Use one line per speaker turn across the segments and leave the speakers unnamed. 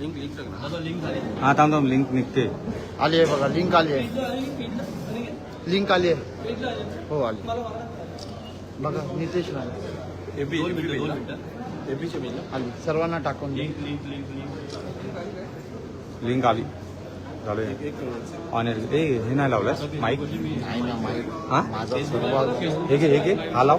Link link
हा थांब थांब लिंक निघते
आली आहे बघा लिंक आली आहे लिंक आली आहे हो आली बघा नितेश आली सर्वांना टाकून.
Link link link link
link आली झालं
एक
ऑन एअर ए हे नाही लावलंस माईक हा हे घे हे घे हा लाव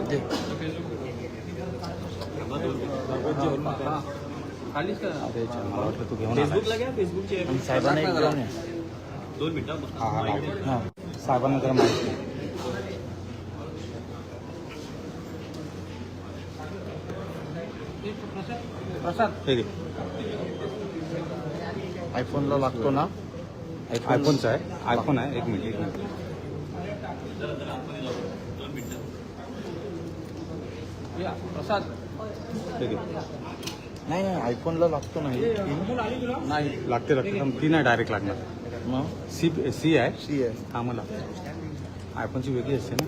अरे मला वाटलं तू घेऊन.
फेसबुकला घ्या फेसबुकची
साहेबांना एक घेऊन ये.
दोन मिनिटं
हा हा लाव
हा.
साहेबांना जरा माहिती
प्रसाद।
आयफोनला लागतो ना।
आयफोनचा आहे आयफोन आहे एक मिनिट एक मिनिट।
प्रसाद।
नाही नाही आयफोनला लागतो ना हे.
नाही
लागते लागते. ती नाही डायरेक्ट लागणार.
मग?
सी सी आहे?
सी आहे.
हा मला आयफोनची वेगळी असते ना?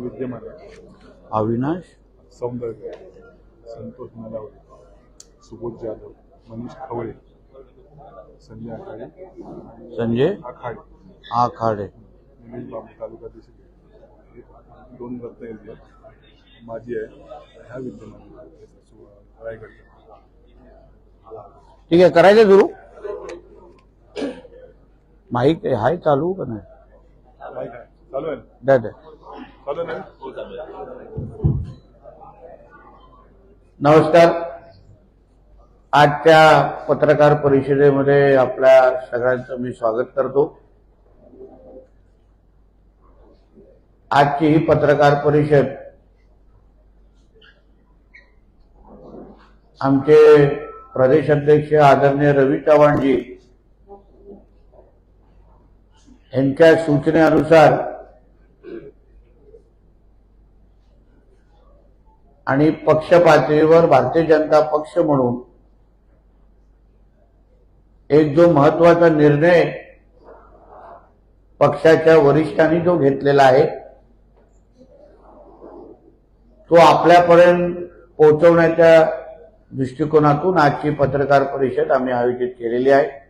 विद्यमान.
अविनाश?
सौंदर्य. संतोष नलावडे. सुबोध जाधव. मनीष खवळे. संजय आखाडे.
संजय?
आखाडे.
आखाडे.
निलेश बाबू तालुका हे दोन रत्नागिरी आहेत. माझी आहे. ह्या विद्यमान. रायगडच्या
ठीक आहे करायचं सुरू? माईक हाय चालू का नाही?
चालू आहे चालू आहे
नमस्कार. आजच्या पत्रकार परिषदेमध्ये आपल्या सगळ्यांचं मी स्वागत करतो. आजची ही पत्रकार परिषद आमचे प्रदेश अध्यक्ष आदरणीय रवी चव्हाणजी यांच्या सूचनेनुसार आणि पक्ष पातळीवर भारतीय जनता पक्ष म्हणून एक जो महत्त्वाचा निर्णय पक्षाच्या वरिष्ठांनी जो घेतलेला आहे तो आपल्यापर्यंत पोहोचवण्याच्या दृष्टिकोनातून आजची पत्रकार परिषद आम्ही आयोजित केलेली आहे.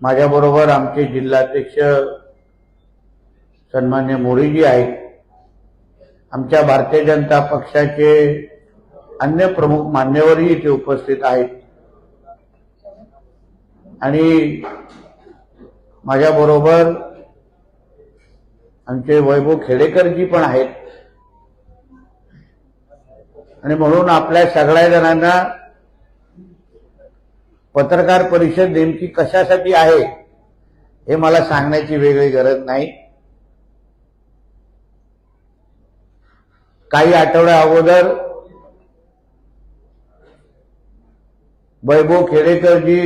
माझ्याबरोबर आमचे जिल्हाध्यक्ष सन्मान्य मोरीजी आहेत. आमच्या भारतीय जनता पक्षाचे अन्य प्रमुख मान्यवरही इथे उपस्थित आहेत. आणि माझ्याबरोबर आमचे वैभव खेडेकरजी पण आहेत. आणि म्हणून आपल्या सगळ्या जणांना पत्रकार परिषद नेमकी कशासाठी आहे हे मला सांगण्याची वेगळी गरज नाही. काही आठवड्या अगोदर वैभव खेडेकरजी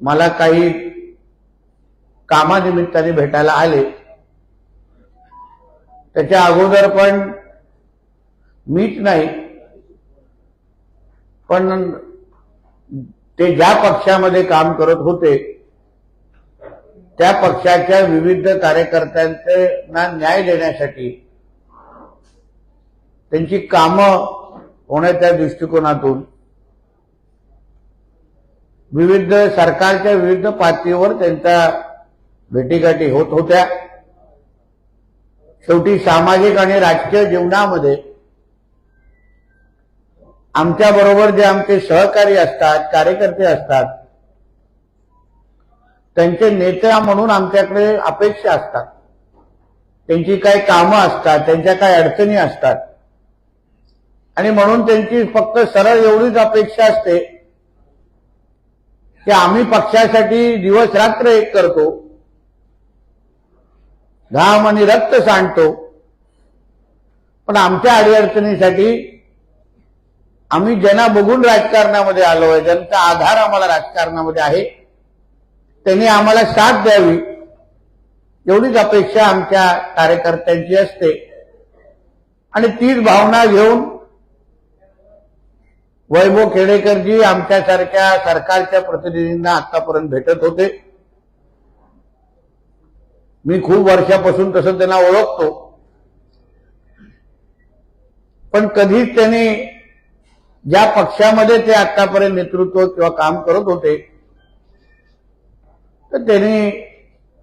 मला काही कामानिमित्ताने भेटायला आले. त्याच्या अगोदर पण मीच नाही पण ते ज्या पक्षामध्ये काम करत होते त्या पक्षाच्या विविध कार्यकर्त्यांना न्याय देण्यासाठी त्यांची कामं होण्याच्या दृष्टिकोनातून विविध सरकारच्या विविध पातळीवर त्यांच्या भेटीगाठी होत होत्या. शेवटी सामाजिक आणि राजकीय जीवनामध्ये आमच्या बरोबर जे आमचे सहकारी असतात कार्यकर्ते असतात त्यांचे नेत्या म्हणून आमच्याकडे अपेक्षा असतात. त्यांची काही कामं असतात त्यांच्या काही अडचणी असतात. आणि म्हणून त्यांची फक्त सरळ एवढीच अपेक्षा असते की आम्ही पक्षासाठी दिवस रात्र एक करतो घाम आणि रक्त सांडतो. पण आमच्या अडीअडचणीसाठी आम्ही ज्यांना बघून राजकारणामध्ये आलो आहे ज्यांचा आधार आम्हाला राजकारणामध्ये आहे त्यांनी आम्हाला साथ द्यावी. एवढीच अपेक्षा आमच्या कार्यकर्त्यांची असते. आणि तीच भावना घेऊन वैभव खेडेकरजी आमच्यासारख्या सरकारच्या प्रतिनिधींना आतापर्यंत भेटत होते. मी खूप वर्षापासून तसं त्यांना ओळखतो. पण कधीच त्यांनी ज्या पक्षामध्ये ते आतापर्यंत नेतृत्व किंवा काम करत होते तर त्यांनी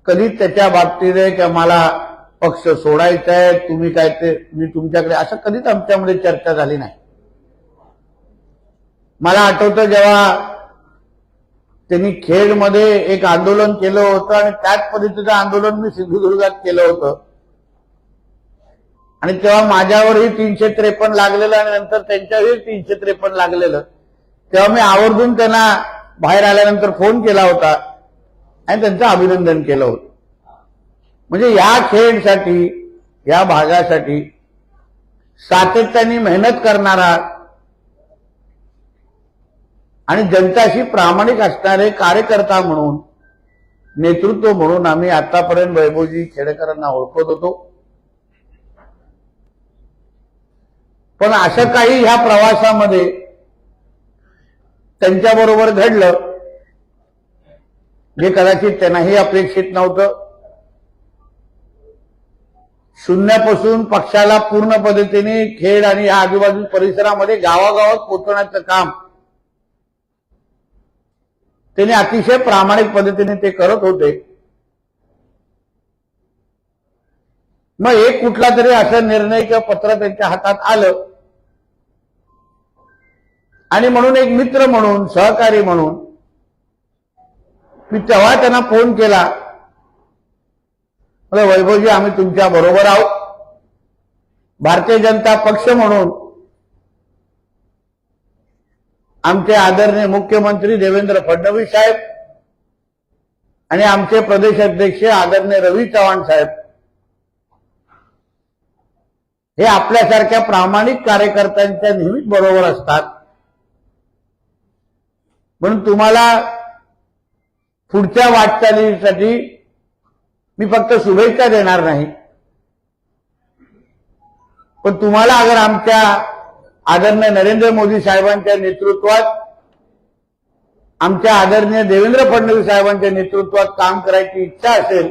कधी त्याच्या बाबतीत किंवा मला पक्ष सोडायचा आहे तुम्ही काय ते मी तुमच्याकडे असं कधीच आमच्यामध्ये चर्चा झाली नाही. मला आठवतं जेव्हा त्यांनी खेडमध्ये एक आंदोलन केलं होतं आणि त्याच पद्धतीचं आंदोलन मी सिंधुदुर्गात केलं होतं. आणि तेव्हा माझ्यावरही तीनशे त्रेपन्न लागलेलं आणि नंतर त्यांच्यावरही तीनशे त्रेपन्न लागलेलं. तेव्हा मी आवर्जून त्यांना बाहेर आल्यानंतर फोन केला होता आणि त्यांचं अभिनंदन केलं होतं. म्हणजे या खेळसाठी या भागासाठी सातत्याने मेहनत करणारा आणि जनताशी प्रामाणिक असणारे कार्यकर्ता म्हणून नेतृत्व म्हणून आम्ही आतापर्यंत वैभवजी खेडेकरांना ओळखत होतो. पण असं काही ह्या प्रवासामध्ये त्यांच्याबरोबर घडलं जे कदाचित त्यांनाही अपेक्षित नव्हतं. शून्यापासून पक्षाला पूर्ण पद्धतीने खेड आणि या आजूबाजू परिसरामध्ये गावागावात पोचवण्याचं काम त्यांनी अतिशय प्रामाणिक पद्धतीने ते करत होते. मग एक कुठला तरी असा निर्णय किंवा पत्र त्यांच्या हातात आलं. आणि म्हणून एक मित्र म्हणून सहकारी म्हणून मी तेव्हा त्यांना फोन केला. वैभवजी आम्ही तुमच्या बरोबर आहोत. भारतीय जनता पक्ष म्हणून आमचे आदरणीय मुख्यमंत्री देवेंद्र फडणवीस साहेब आणि आमचे प्रदेश अध्यक्ष आदरणीय रवी चव्हाण साहेब हे आपल्यासारख्या प्रामाणिक कार्यकर्त्यांच्या नेहमीच बरोबर असतात. म्हणून तुम्हाला पुढच्या वाटचालीसाठी मी फक्त शुभेच्छा देणार नाही. पण तुम्हाला अगर आमच्या आदरणीय नरेंद्र मोदी साहेबांच्या नेतृत्वात आमच्या आदरणीय देवेंद्र फडणवीस साहेबांच्या नेतृत्वात काम करायची इच्छा असेल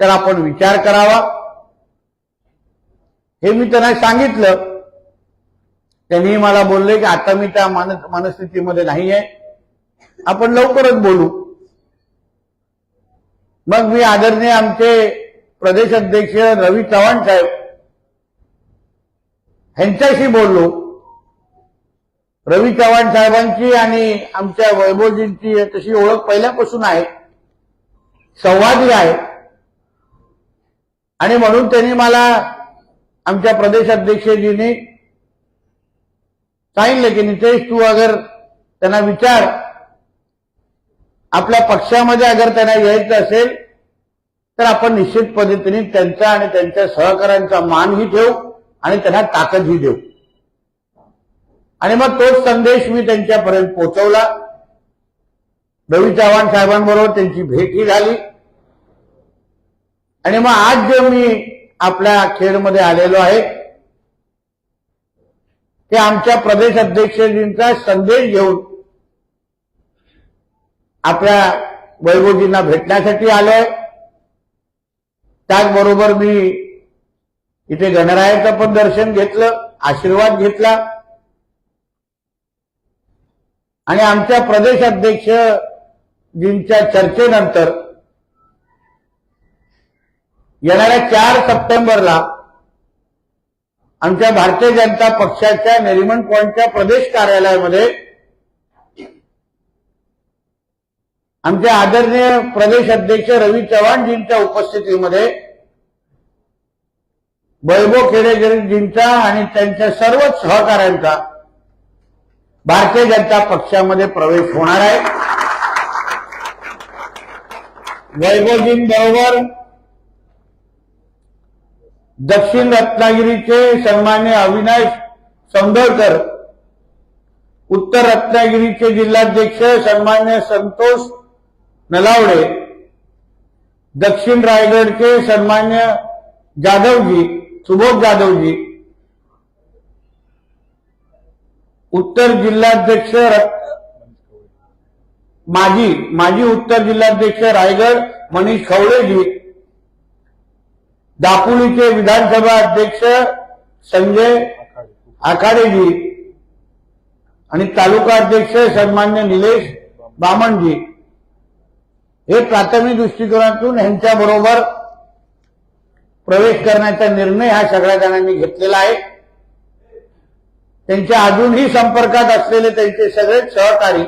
तर आपण विचार करावा. हे मी त्यांना सांगितलं. त्यांनी मला बोलले की आता मी त्या मान मनस्थितीमध्ये नाही आहे आपण लवकरच बोलू. मग मी आदरणीय आमचे प्रदेश अध्यक्ष रवी चव्हाण साहेब ह्यांच्याशी बोललो. रवी चव्हाण साहेबांची आणि आमच्या वैभवजींची तशी ओळख पहिल्यापासून आहे. संवादी आहे. आणि म्हणून त्यांनी मला आमच्या प्रदेशाध्यक्षजीनी सांगितलं की नितेश तू अगर त्यांना विचार. आपल्या पक्षामध्ये अगर त्यांना यायचं असेल तर आपण निश्चित पद्धतीने त्यांचा आणि त्यांच्या सहकाऱ्यांचा मानही ठेवू आणि त्यांना ताकदही देऊ. आणि मग तोच संदेश मी त्यांच्यापर्यंत पोहोचवला. रवी चव्हाण साहेबांबरोबर त्यांची भेटही झाली. आणि मग आज जे मी आपल्या खेळमध्ये आलेलो आहे. ते आमच्या प्रदेश अध्यक्षजींचा संदेश घेऊन आपल्या वैभवजींना भेटण्यासाठी आलोय. त्याचबरोबर मी इथे गणरायाचं पण दर्शन घेतलं आशीर्वाद घेतला. आणि आमच्या प्रदेश अध्यक्षजींच्या चर्चेनंतर येणाऱ्या चार सप्टेंबरला आमच्या भारतीय जनता पक्षाच्या नेरिमन पॉईंटच्या प्रदेश कार्यालयामध्ये आमचे आदरणीय प्रदेश अध्यक्ष रवी चव्हाणजींच्या उपस्थितीमध्ये वैभव खेडेकरजींचा आणि त्यांच्या सर्वच सहकाऱ्यांचा भारतीय जनता पक्षामध्ये प्रवेश होणार आहे. वैभवजींबरोबर दक्षिण रत्नागिरीचे सन्मान्य अविनाश सौंदरकर उत्तर रत्नागिरीचे जिल्हाध्यक्ष सन्मान्य संतोष नलावडे दक्षिण रायगडचे सन्मान्य जाधवजी सुबोध जाधवजी उत्तर जिल्हाध्यक्ष माजी माजी उत्तर जिल्हाध्यक्ष रायगड मनीष खवळेजी दापोलीचे विधानसभा अध्यक्ष संजय आखाडेजी आणि तालुका अध्यक्ष सन्मान्य निलेश बामणजी हे प्राथमिक दृष्टिकोनातून यांच्याबरोबर प्रवेश करण्याचा निर्णय हा सगळ्या जणांनी घेतलेला आहे. त्यांच्या अजूनही संपर्कात असलेले त्यांचे सगळे सहकारी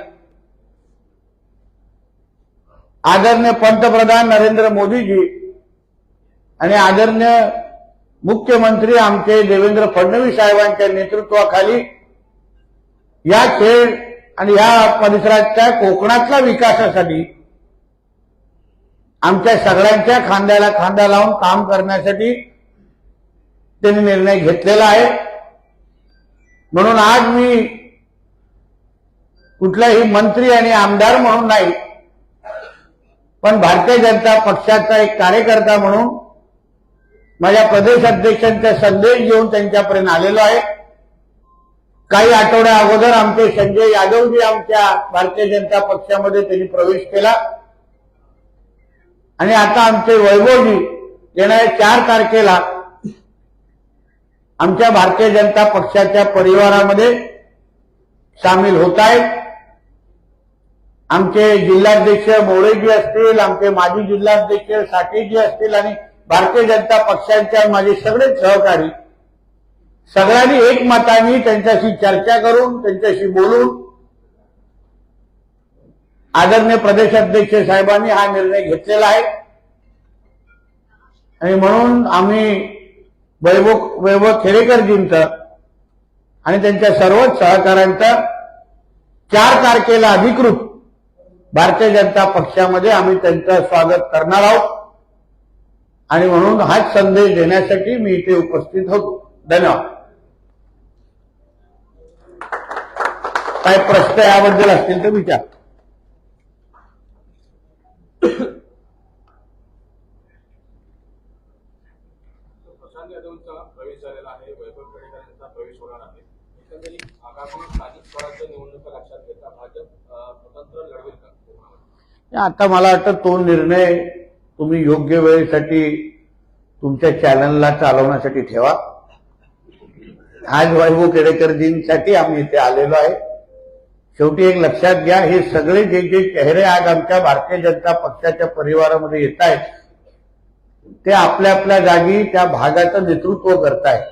आदरणीय पंतप्रधान नरेंद्र मोदीजी आणि आदरणीय मुख्यमंत्री आमचे देवेंद्र फडणवीस साहेबांच्या नेतृत्वाखाली या खेळ आणि या परिसराच्या कोकणातल्या विकासासाठी आमच्या सगळ्यांच्या खांद्याला खांदा लावून काम करण्यासाठी त्यांनी निर्णय घेतलेला आहे. म्हणून आज मी कुठलाही मंत्री आणि आमदार म्हणून नाही पण भारतीय जनता पक्षाचा एक कार्यकर्ता म्हणून माझ्या प्रदेश अध्यक्षांचा संदेश घेऊन त्यांच्यापर्यंत आलेलो आहे. काही आठवड्या अगोदर आमचे संजय यादवजी आमच्या भारतीय जनता पक्षामध्ये त्यांनी प्रवेश केला. आणि आता आमचे वैभवजी येणाऱ्या चार तारखेला आमच्या भारतीय जनता पक्षाच्या परिवारामध्ये सामील होत आहेत आमचे जिल्हाध्यक्ष मोळेजी असतील आमचे माजी जिल्हाध्यक्ष साठेजी असतील आणि भारतीय जनता पक्षाच्या माझे सगळेच सहकारी सगळ्यांनी एकमताने त्यांच्याशी चर्चा करून त्यांच्याशी बोलून आदरणीय प्रदेशाध्यक्ष साहेबांनी हा निर्णय घेतलेला आहे. आणि म्हणून आम्ही वैभव वैभव खेडेकरजींचं आणि त्यांच्या सर्वच सहकाऱ्यांचं चार तारखेला अधिकृत भारतीय जनता पक्षामध्ये आम्ही त्यांचं स्वागत करणार आहोत. आणि म्हणून हाच संदेश देण्यासाठी मी इथे उपस्थित होतो. धन्यवाद. काय प्रश्न याबद्दल असतील तर विचार? आता मला वाटतं तो निर्णय तुम्ही योग्य वेळेसाठी तुमच्या चॅनलला चालवण्यासाठी ठेवा. आज वैभव केडेकरजींसाठी आम्ही इथे आलेलो आहे. शेवटी एक लक्षात घ्या हे सगळे जे जे चेहरे आज आमच्या भारतीय जनता पक्षाच्या परिवारामध्ये येत आहेत ते आपल्या आपल्या जागी त्या भागाचं नेतृत्व करतायत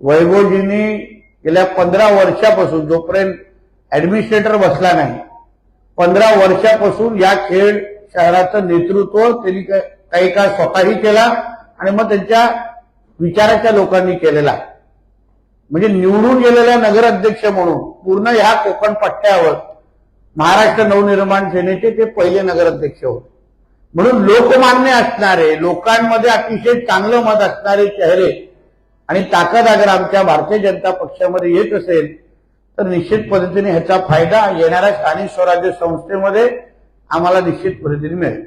वैभवजींनी गेल्या पंधरा वर्षापासून जोपर्यंत ऍडमिनिस्ट्रेटर बसला नाही पंधरा वर्षापासून या खेळ शहराचं नेतृत्व त्यांनी काही काळ स्वतःही केला आणि मग त्यांच्या विचाराच्या लोकांनी केलेला. म्हणजे निवडून गेलेल्या नगराध्यक्ष म्हणून पूर्ण ह्या कोकण पट्ट्यावर महाराष्ट्र नवनिर्माण सेनेचे ते पहिले नगराध्यक्ष होते. म्हणून लोकमान्य असणारे लोकांमध्ये अतिशय चांगलं मत असणारे चेहरे आणि ताकद अगर आमच्या भारतीय जनता पक्षामध्ये येत असेल तर निश्चित पद्धतीने ह्याचा फायदा येणाऱ्या स्थानिक स्वराज्य संस्थेमध्ये आम्हाला निश्चित पद्धतीने मिळेल.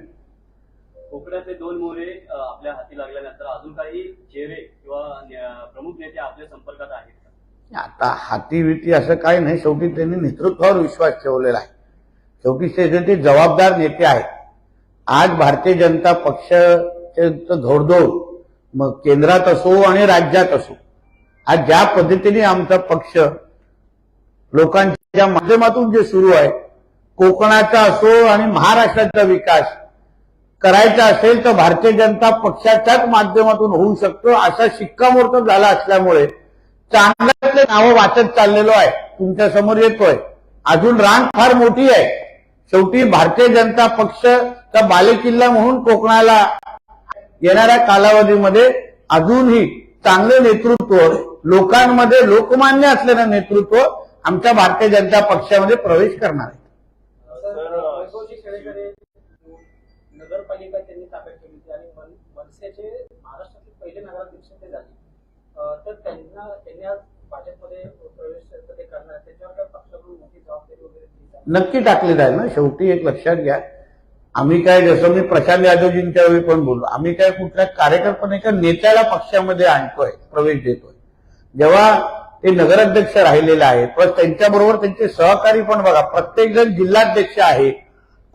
कोकणाचे दोन मोरे आपल्या हाती लागल्यानंतर अजून काही चेहरे किंवा प्रमुख नेते आपल्या संपर्कात आहेत?
आता हातीविती असं काही नाही. शेवटी त्यांनी नेतृत्वावर विश्वास ठेवलेला आहे. शेवटी ते ते जबाबदार नेते आहेत. आज भारतीय जनता पक्षाचे धोडधोड मग केंद्रात असो आणि राज्यात असो आज ज्या पद्धतीने आमचा पक्ष लोकांच्या माध्यमातून जे सुरू आहे कोकणाचा असो आणि महाराष्ट्राचा विकास करायचा असेल तर भारतीय जनता पक्षाच्याच माध्यमातून होऊ शकतो. असा शिक्कामोर्तब झाला असल्यामुळे चांगल्यातले नावं वाचत चाललेलो आहे. तुमच्यासमोर येतोय. अजून रांग फार मोठी आहे. शेवटी भारतीय जनता पक्षचा बालेकिल्ला म्हणून कोकणाला येणाऱ्या कालावधीमध्ये अजूनही चांगलं नेतृत्व लोकांमध्ये लोकमान्य असलेलं नेतृत्व आमच्या भारतीय जनता पक्षामध्ये प्रवेश करणार आहे.
त्यांना त्यांनी आज भाजपमध्ये प्रवेश ते करणार त्याच्यावर काय पक्षाकडून मोठी जबाबदारी वगैरे
नक्की टाकलेलं आहे ना. शेवटी एक लक्षात घ्या. आम्ही काय जसं मी प्रशांत यादवजींच्या वेळी पण बोललो आम्ही काय कुठल्या कार्यकर्त्याने नेत्याला पक्षामध्ये आणतोय प्रवेश देतोय. जेव्हा ते नगराध्यक्ष राहिलेले आहेत प्लस त्यांच्याबरोबर त्यांचे सहकारी पण बघा प्रत्येक जण जिल्हाध्यक्ष आहे.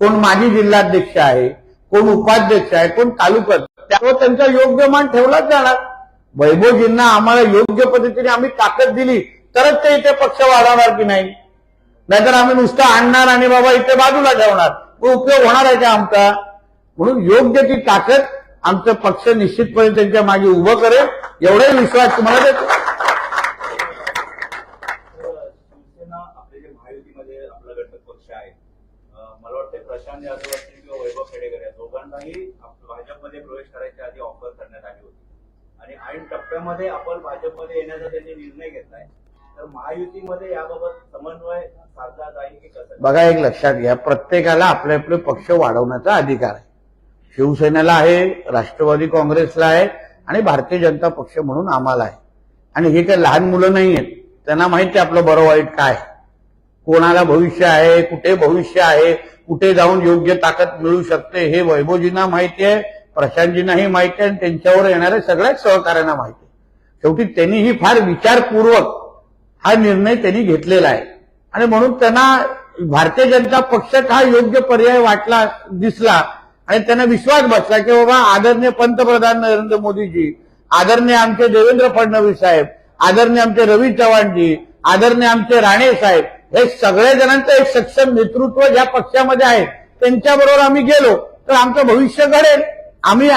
कोण माजी जिल्हाध्यक्ष आहे कोण उपाध्यक्ष आहे कोण तालुका त्यावर त्यांचा योग्य मान ठेवलाच जाणार. वैभवजींना आम्हाला योग्य पद्धतीने आम्ही ताकद दिली तरच ते इथे पक्ष वाढवणार की नाही? नाहीतर आम्ही नुसतं आणणार आणि बाबा इथे बाजूला ठेवणार. मग उपयोग होणार आहे का आमचा? म्हणून योग्य ती ताकद आमचं पक्ष निश्चितपणे त्यांच्या मागे उभं करेल एवढाही विश्वास तुम्हाला देतो.
मला वाटतं प्रशांत यादव असतील किंवा वैभव खेडेकर या दोघांनाही आप- भाजपमध्ये प्रवेश करायच्या आधी ऑफर करण्यात आली होती आणि ऐन टप्प्यामध्ये आपण भाजपमध्ये येण्याचा त्यांनी निर्णय घेतलाय. तर महायुतीमध्ये याबाबत समन्वय साधला जाईल की कसं?
बघा एक लक्षात घ्या. प्रत्येकाला आपले आपले पक्ष वाढवण्याचा अधिकार आहे. शिवसेनेला आहे राष्ट्रवादी काँग्रेसला आहे आणि भारतीय जनता पक्ष म्हणून आम्हाला आहे. आणि हे काही लहान मुलं नाही आहेत. त्यांना माहिती आहे आपलं बरं वाईट काय कोणाला भविष्य आहे कुठे भविष्य आहे कुठे जाऊन योग्य ताकद मिळू शकते हे वैभवजींना माहिती आहे. प्रशांतजींनाही माहिती आहे आणि त्यांच्यावर येणाऱ्या सगळ्याच सहकाऱ्यांना माहिती. आहे शेवटी त्यांनीही फार विचारपूर्वक हा निर्णय त्यांनी घेतलेला आहे. आणि म्हणून त्यांना भारतीय जनता पक्षात हा योग्य पर्याय वाटला दिसला आणि त्यांना विश्वास बसला की बाबा आदरणीय पंतप्रधान नरेंद्र मोदीजी आदरणीय आमचे देवेंद्र फडणवीस साहेब आदरणीय आमचे रवी चव्हाणजी आदरणीय आमचे राणे साहेब हे सगळ्या जणांचं एक सक्षम नेतृत्व ज्या पक्षामध्ये आहे त्यांच्याबरोबर आम्ही गेलो तर आमचं भविष्य घडेल. आम्ही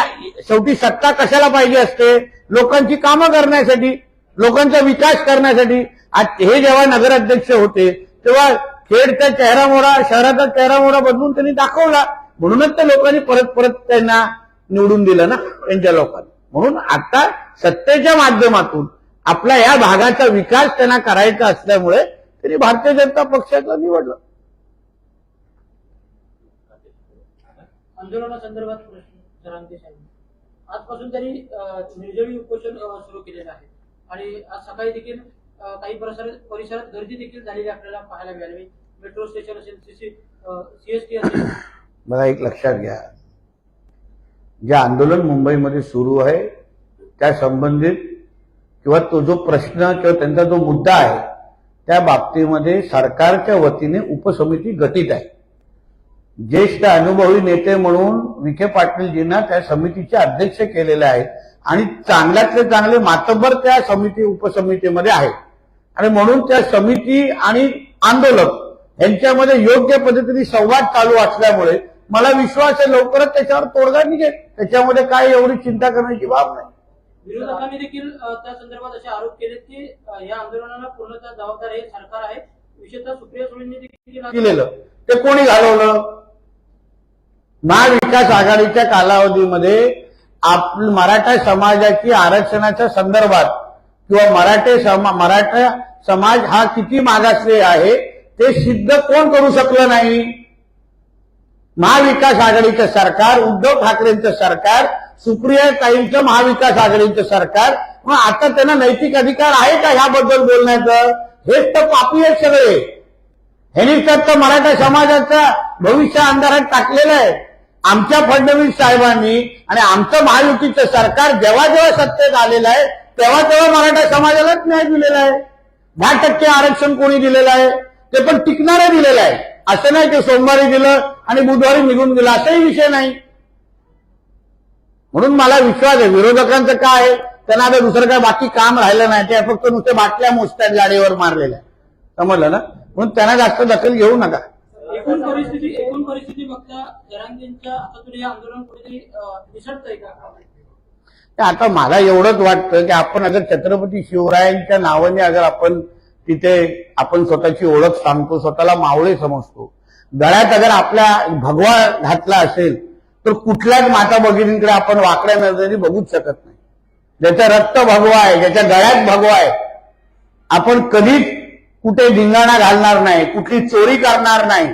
शेवटी सत्ता कशाला पाहिजे असते? लोकांची कामं करण्यासाठी लोकांचा विकास करण्यासाठी. आज हे जेव्हा नगराध्यक्ष होते तेव्हा खेडचा चेहरा मोडा शहराचा चेहरा मोडा बदलून त्यांनी दाखवला. म्हणूनच त्या लोकांनी परत परत त्यांना निवडून दिलं ना त्यांच्या लोकांनी. म्हणून आता सत्तेच्या माध्यमातून आपल्या या भागाचा विकास त्यांना करायचा असल्यामुळे त्यांनी भारतीय जनता पक्षाचं निवडलं.
आंदोलनासंदर्भात प्रश्न जरांगे आजपासून तरी निर्जळी उपोषण सुरू केलेलं आहे. आणि आज सकाळी देखील काही परिसर परिसरात गर्दी देखील झालेली आपल्याला पाहायला मिळाली. म्हणजे मेट्रो स्टेशन असेल सीसी सीएसटी असेल.
मला एक लक्षात घ्या. जे आंदोलन मुंबईमध्ये सुरू आहे त्या संबंधित किंवा तो जो प्रश्न किंवा त्यांचा जो मुद्दा आहे त्या बाबतीमध्ये सरकारच्या वतीने उपसमिती गठीत आहे. ज्येष्ठ अनुभवी नेते म्हणून विखे पाटीलजींना त्या समितीचे अध्यक्ष केलेले आहेत. आणि चांगल्यातले चांगले मातब्बर त्या समिती उपसमितीमध्ये आहेत. आणि म्हणून त्या समिती आणि आंदोलक यांच्यामध्ये योग्य पद्धतीने संवाद चालू असल्यामुळे मला विश्वास आहे लवकरच त्याच्यावर तोडगा निघेल. त्याच्यामध्ये काय एवढी चिंता करण्याची बाब नाही.
विरोधकांनी देखील त्या संदर्भात असे आरोप केले की या आंदोलनाला पूर्णतः जबाबदार हे सरकार आहे. विशेषतः सुप्रिया सुळेंनी देखील
केलेलं. ते कोणी घालवलं? महाविकास आघाडीच्या कालावधीमध्ये आप मराठा समाजाची आरक्षणाच्या संदर्भात किंवा मराठे समा मराठा समाज हा किती मागासले आहे ते सिद्ध कोण करू शकलं नाही? महाविकास आघाडीचं सरकार उद्धव ठाकरेंचं सरकार सुप्रिया ताईंचं महाविकास आघाडीचं सरकार. मग आता त्यांना नैतिक अधिकार आहे का ह्याबद्दल बोलण्याचं? हेच तर पापी आहेत सगळे. ह्यांनी तर मराठा समाजाचं भविष्य अंधारात टाकलेलं आहे. आमच्या फडणवीस साहेबांनी आणि आमचं महायुतीचं सरकार जेव्हा जेव्हा सत्तेत आलेलं आहे तेव्हा तेव्हा मराठा समाजालाच न्याय दिलेला आहे. दहा टक्के आरक्षण कोणी दिलेलं आहे? ते पण टिकणारं दिलेलं आहे. असं नाही की सोमवारी दिलं आणि बुधवारी निघून गेलं. असाही विषय नाही. म्हणून मला विश्वास आहे विरोधकांचं काय आहे? त्यांना आता दुसरं काय बाकी काम राहिलं नाही. ते फक्त नुसते बाटल्या मोजतात गाडीवर मारलेल्या. समजलं ना? म्हणून त्यांना जास्त दखल घेऊ नका.
आंदोलन कुठेतरी निसटतंय का?
आता मला एवढंच वाटतं की आपण अगर छत्रपती शिवरायांच्या नावाने अगर आपण तिथे आपण स्वतःची ओळख सांगतो स्वतःला मावळे समजतो गळ्यात अगर आपल्या भगवा घातला असेल तर कुठल्याच माता भगिनींकडे आपण वाकड्या नजरेने बघूच शकत नाही. ज्याचं रक्त भगवा आहे ज्याच्या गळ्यात भगवा आहे आपण कधीच कुठे धिंगाणा घालणार नाही कुठली चोरी करणार नाही.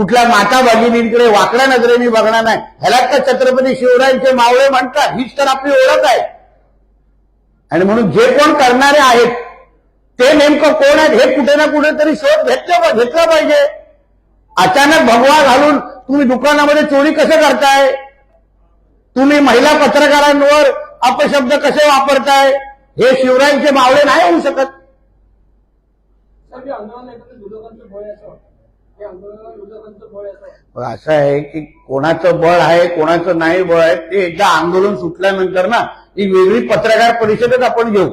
कुठल्या माता भगिनींकडे वाकड्या नजरेने बघणार नाही. ह्याला तर छत्रपती शिवरायांचे मावळे म्हणतात. हीच तर आपली ओळख आहे. आणि म्हणून जे कोण करणारे आहेत ते नेमकं कोण आहेत हे कुठे ना कुठेतरी शोध घेतलं घेतला पाहिजे. अचानक भगवा घालून तुम्ही दुकानामध्ये चोरी कसं करताय? तुम्ही महिला पत्रकारांवर अपशब्द कसे वापरताय? हे शिवरायांचे मावळे नाही होऊ शकत.
असं हे आहे. असं वाटतं
असं आहे की कोणाचं बळ आहे कोणाचं नाही बळ आहे ते एकदा आंदोलन सुटल्यानंतर ना एक वेगळी पत्रकार परिषदच आपण घेऊ.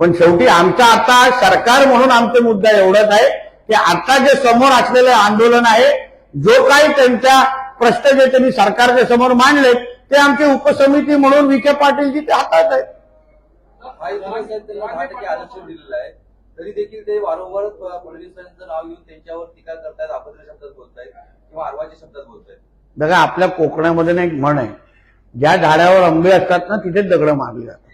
पण शेवटी आमचा आता सरकार म्हणून आमचा मुद्दा एवढाच आहे की आता जे समोर असलेलं आंदोलन आहे जो काही त्यांच्या प्रश्न जे त्यांनी सरकारच्या समोर मांडले ते आमची उपसमिती म्हणून विखे पाटीलजी ते हातात आहेत.
आरक्षण दिलेलं आहे. तरी देखील ते वारंवार फडणवीसांचं नाव घेऊन त्यांच्यावर टीका करतायत अभद्र शब्दात बोलतायत किंवा आरवाच्या शब्दात बोलतायत.
बघा आपल्या कोकणामध्ये ना एक म्हण आहे ज्या झाडावर आंबे असतात ना तिथेच दगड मारली जातात.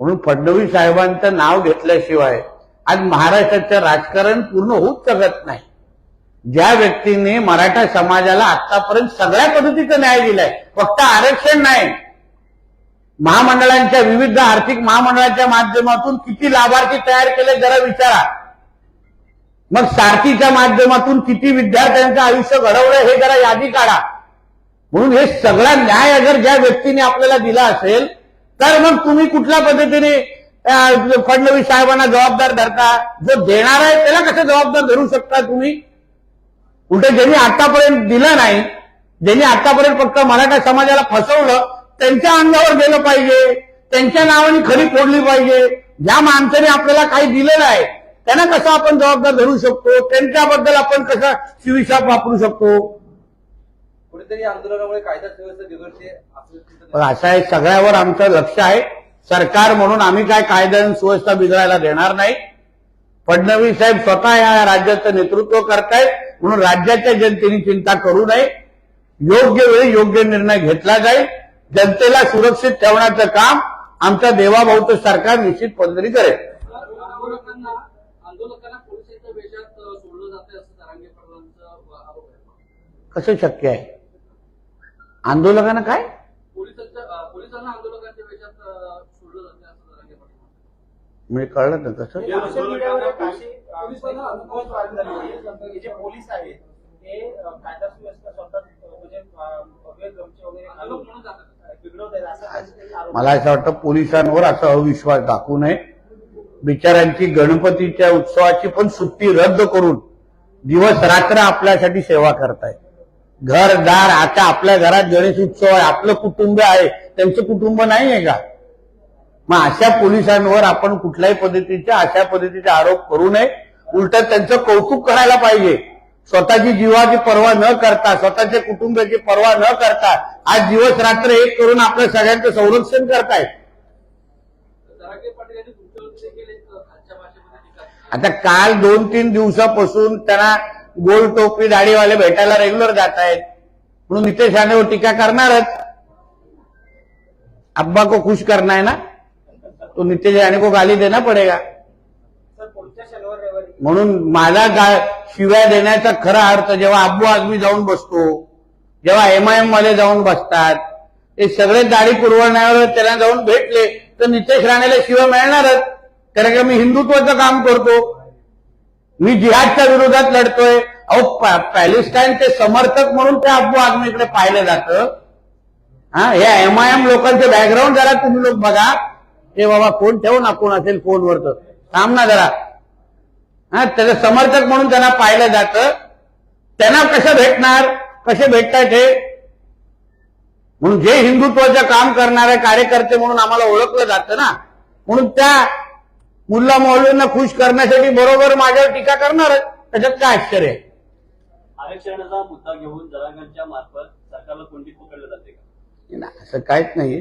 म्हणून फडणवीस साहेबांचं नाव घेतल्याशिवाय आज महाराष्ट्राचं राजकारण पूर्ण होऊच शकत नाही. ज्या व्यक्तीने मराठा समाजाला आतापर्यंत सगळ्या पद्धतीचा न्याय दिलाय फक्त आरक्षण नाही महामंडळांच्या विविध आर्थिक महामंडळाच्या माध्यमातून किती लाभार्थी तयार केले जरा विचारा. मग सारथीच्या माध्यमातून किती विद्यार्थ्यांचं आयुष्य घडवलं हे जरा यादी काढा. म्हणून हे सगळा न्याय अगर ज्या व्यक्तीने आपल्याला दिला असेल तर मग तुम्ही कुठल्या पद्धतीने फडणवीस साहेबांना जबाबदार धरता? जो देणार आहे त्याला कसं जबाबदार धरू शकता तुम्ही? उलट ज्यांनी आतापर्यंत दिलं नाही ज्यांनी आतापर्यंत फक्त मराठा समाजाला फसवलं त्यांच्या अंगावर गेलं पाहिजे. त्यांच्या नावाने खरी फोडली पाहिजे. ज्या माणसाने आपल्याला काही दिलं नाही. त्यांना कसं आपण जबाबदार धरू शकतो? त्यांच्याबद्दल आपण कसं शिविशाप वापरू शकतो?
कुठेतरी आंदोलनामुळे कायदा सुव्यवस्था बिघडते
पण असं आहे सगळ्यावर आमचं लक्ष आहे. सरकार म्हणून आम्ही काय कायदा आणि सुव्यवस्था बिघडायला देणार नाही. फडणवीस साहेब स्वतः या राज्याचं नेतृत्व करतायत म्हणून राज्याच्या जनतेने चिंता करू नये. योग्य वेळी योग्य निर्णय घेतला जाईल. जनतेला सुरक्षित ठेवण्याचं काम आमच्या देवाभाऊचं सरकार निश्चित पद्धतीने करेल.
आंदोलकांना आंदोलकांना पोलिसांच्या वेशात अ, सोडलं जाते असं जरांगे पाटलांचा आरोप आहे.
कसं शक्य आहे? आंदोलकांना काय?
पोलिसांच्या अ, पोलिसांना आंदोलकांच्या वेशात अ, सोडलं जाते असं जरांगे पाटील म्हणतात.
म्हणजे कळलं ना
जे पोलीस आहेत ते अ, कायदा सुव्यवस्था स्वतः म्हणजे
मला असं वाटतं पोलिसांवर असा अविश्वास दाखवू नये. बिचाऱ्यांची गणपतीच्या उत्सवाची पण सुट्टी रद्द करून दिवस रात्र आपल्यासाठी सेवा करतायत. घरदार आता आपल्या घरात गणेश उत्सव आहे आपलं कुटुंब आहे. त्यांचं कुटुंब नाही आहे का? मग अशा पोलिसांवर आपण कुठल्याही पद्धतीचे अशा पद्धतीचे आरोप करू नये. उलट त्यांचं कौतुक करायला पाहिजे. स्वतःची जीवाची पर्वा न करता स्वतःच्या कुटुंबाची पर्वा न करता आज दिवस रात्र एक करून आपल्या सगळ्यांचं संरक्षण करतायत. आता काल दोन तीन दिवसापासून त्यांना गोल टोपी दाढीवाले भेटायला रेग्युलर जात आहेत म्हणून नितेश राणेवर टीका करणारच. अब्बा को खुश करना है ना? तो नितेश राणे को गाली देना पडेगा
सर पुढच्या शनिवार रविवारी
म्हणून माझा गा- शिव्या देण्याचा खरा अर्थ जेव्हा अब्बू आजमी जाऊन बसतो जेव्हा एमआयएममध्ये जाऊन बसतात ते सगळे दाढी पुरवण्यावर त्यांना जाऊन भेटले तर नितेश राणेला शिवाय मिळणारच. कारण की मी हिंदुत्वाचं काम करतो. मी जिहादच्या विरोधात लढतोय. अहो पॅलेस्टाईनचे समर्थक म्हणून ते अब्बू आजमीकडे पाहिलं जातं. हा या एमआयएम लोकांचे बॅकग्राऊंड जरा तुम्ही लोक बघा. हे बाबा फोन ठेवू ना कोण असेल फोनवर तर थांब ना जरा. हा त्याचं समर्थक म्हणून त्यांना पाहिलं जातं. त्यांना कसं भेटणार? कसे भेटतात हे? म्हणून जे हिंदुत्वाचं काम करणारे कार्यकर्ते म्हणून आम्हाला ओळखलं जातं ना. म्हणून त्या मुल्ला मौलवींना खुश करण्यासाठी बरोबर माझ्यावर टीका करणारच त्याच्यात काय आश्चर्य आहे?
आरक्षणाचा मुद्दा घेऊन जरांगांच्या मार्फत सरकारला कोणती पकडलं जाते का?
असं काहीच नाही.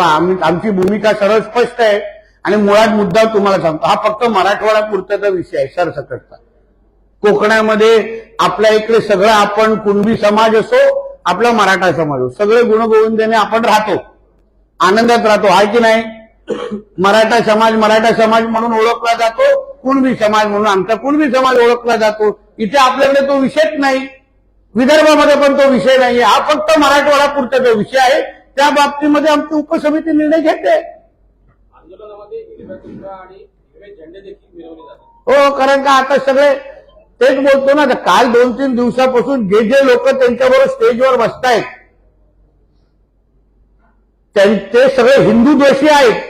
आम्ही आमची भूमिका सरळ स्पष्ट आहे. आणि मुळात मुद्दा तुम्हाला सांगतो हा फक्त मराठवाडा पुरताचा विषय आहे सरसकटचा. कोकणामध्ये आपल्या इकडे सगळं आपण कुणबी समाज असो आपला मराठा समाज असो सगळे गुणगोविंदाने आपण राहतो आनंदात राहतो आहे की नाही? मराठा समाज मराठा समाज म्हणून ओळखला जातो कुणबी समाज म्हणून आमचा कुणबी समाज ओळखला जातो. इथे आपल्याकडे तो विषयच नाही. विदर्भामध्ये पण तो विषय नाही हा फक्त मराठवाडा पुरता विषय आहे. त्या बाबतीमध्ये आमची उपसमिती निर्णय घेते. हो कारण का आता सगळे तेच बोलतो ना काल दोन तीन दिवसापासून जे जे लोक त्यांच्याबरोबर स्टेजवर बसतायत त्यांचे सगळे हिंदू द्वेषी आहेत.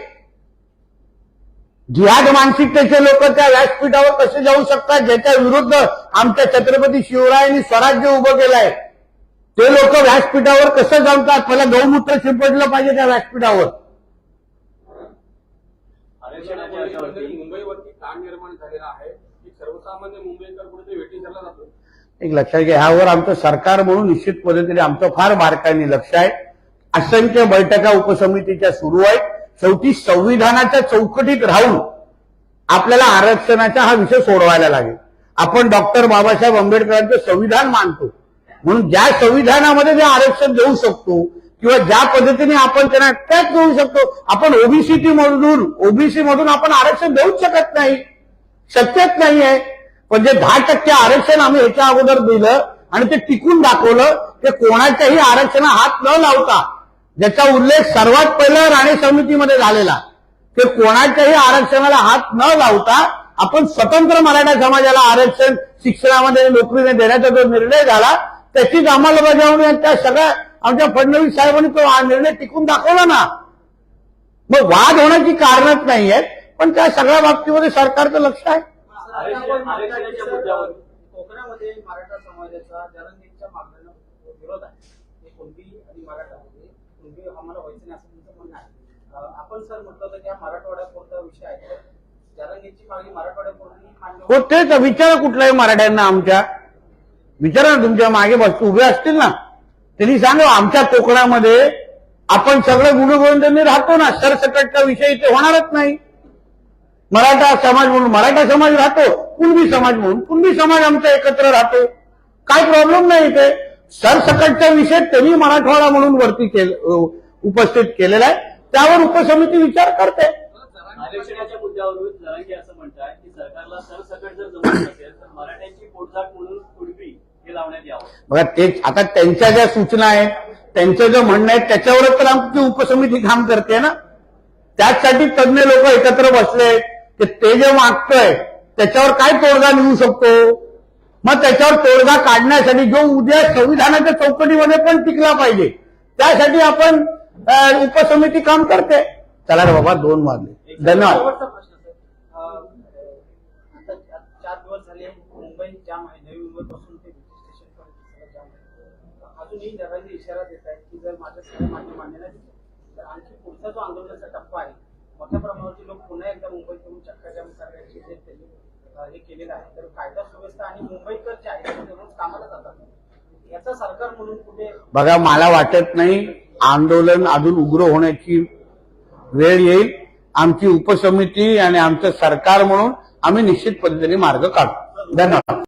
जिहाद मानसिकतेचे लोक त्या व्यासपीठावर कसे जाऊ शकतात ज्याच्या विरुद्ध आमच्या छत्रपती शिवरायांनी स्वराज्य उभं केलंय ते लोक व्यासपीठावर कसं जमतात मला गौमूत्र शिंपडलं पाहिजे त्या व्यासपीठावर.
आरक्षणाच्या एकंदरीत मुंबईवरती ताण निर्माण झालेला आहे. की सर्वसामान्य मुंबईकर कुठेतरी वेठीसरला जातो.
एक लक्षात घ्या ह्यावर आमचं सरकार म्हणून निश्चित पद्धतीने आमचं फार बारकाईने लक्ष आहे. असंख्य बैठका उपसमितीच्या सुरू आहेत. शेवटी संविधानाच्या चौकटीत राहून आपल्याला आरक्षणाचा हा विषय सोडवायला लागेल. आपण डॉक्टर बाबासाहेब आंबेडकरांचं संविधान मानतो. म्हणून ज्या संविधानामध्ये जे आरक्षण देऊ शकतो किंवा ज्या पद्धतीने आपण त्यांना टॅक्स देऊ शकतो आपण ओबीसी मधून ओबीसी मधून आपण आरक्षण देऊच शकत नाही. शक्यच नाहीये. पण जे दहा टक्के आरक्षण आम्ही ह्याच्या अगोदर दिलं आणि ते टिकून दाखवलं ते कोणाच्याही आरक्षणा हात न लावता ज्याचा उल्लेख सर्वात पहिला राणे समितीमध्ये झालेला ते कोणाच्याही आरक्षणाला हात न लावता आपण स्वतंत्र मराठा समाजाला आरक्षण शिक्षणामध्ये नोकरीने देण्याचा जो निर्णय झाला त्याचीच अंमलबजावणी आणि त्या सगळ्या आमच्या फडणवीस साहेबांनी तो हा निर्णय टिकून दाखवला ना. मग वाद होण्याची कारणच नाही आहेत पण त्या सगळ्या बाबतीमध्ये सरकारचं लक्ष आहे.
आरक्षणाच्या मुद्द्यावर कोकणामध्ये मराठा समाजाचा जरंगीच्या मागण्यांना विरोध आहे. हे कुणबी आणि मराठा कुणबी आम्हाला व्हायचं नाही असं तुमचं म्हणणं आहे. अं, आपण सर म्हटलं होतं की हा मराठवाड्यापुरता विषय आहे. तर जरंगीची मागणी मराठवाड्यापुरती मान्य
हो तेच विचारा कुठल्याही मराठ्यांना आमच्या. विचारा ना तुमच्या मागे बस उभे असतील ना. त्यांनी सांगा आमच्या कोकणामध्ये आपण सगळं गुणगोविंदांनी राहतो ना सरसकटचा विषय इथे होणारच नाही. मराठा समाज म्हणून मराठा समाज राहतो कुणबी समाज म्हणून कुणबी समाज आमचा एकत्र राहतो. काय प्रॉब्लेम नाही इथे. सरसकटचा विषय त्यांनी मराठवाडा म्हणून वरती केल- उपस्थित केलेला आहे. त्यावर उपसमिती विचार करते.
आरक्षणाच्या मुद्द्यावरून जरांगे असं म्हणतात की सरकारला सरसकट जर जमत असेल तर मराठ्यांची पोटजाग म्हणून कुणबी हे लावण्यात यावं
बघा आता त्यांच्या ज्या सूचना आहेत त्यांचं जे म्हणणं आहे त्याच्यावरच तर आमची उपसमिती काम करते ना? त्याचसाठी तज्ञ लोक एकत्र बसले की ते जे मागतंय त्याच्यावर काय तोडगा निघू शकतो? मग त्याच्यावर तोडगा काढण्यासाठी जो उद्या संविधानाच्या चौकटीमध्ये पण टिकला पाहिजे त्यासाठी आपण उपसमिती काम करते. चला रे बाबा दोन वाजले. धन्यवाद.
चार दिवस झाले मुंबई जाम आहे नवी मुंबईपासून ते आहे अजूनही जरांगे इशारा देत आहेत की जर माझ्या सगळ्या मान्य मान्य नाही तर आणखी पुढचा जो आंदोलनाचा टप्पा आहे मोठ्या प्रमाणावरती लोक पुन्हा एकदा मुंबईत येऊन चक्काजाम करण्याची जे त्यांनी हे केलेलं आहे तर कायदा सुव्यवस्था आणि मुंबईकर जे आहेत ते रोज कामाला जातात. याचा सरकार म्हणून कुठे
बघा मला वाटत नाही आंदोलन अजून उग्र होण्याची वेळ येईल. आमची उपसमिती आणि आमचं सरकार म्हणून आम्ही निश्चित पद्धतीने मार्ग काढू. धन्यवाद.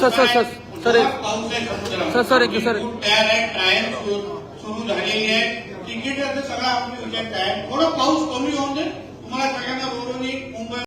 Sir sir sir sir sir sir sir एक सर
तयार आहे ट्रायल सुरू झालेली आहे. तिकीट सगळा आपली विचार आहे थोडं पाऊस कमी होऊन दे. तुम्हाला सगळ्यांना रोडनी मुंबई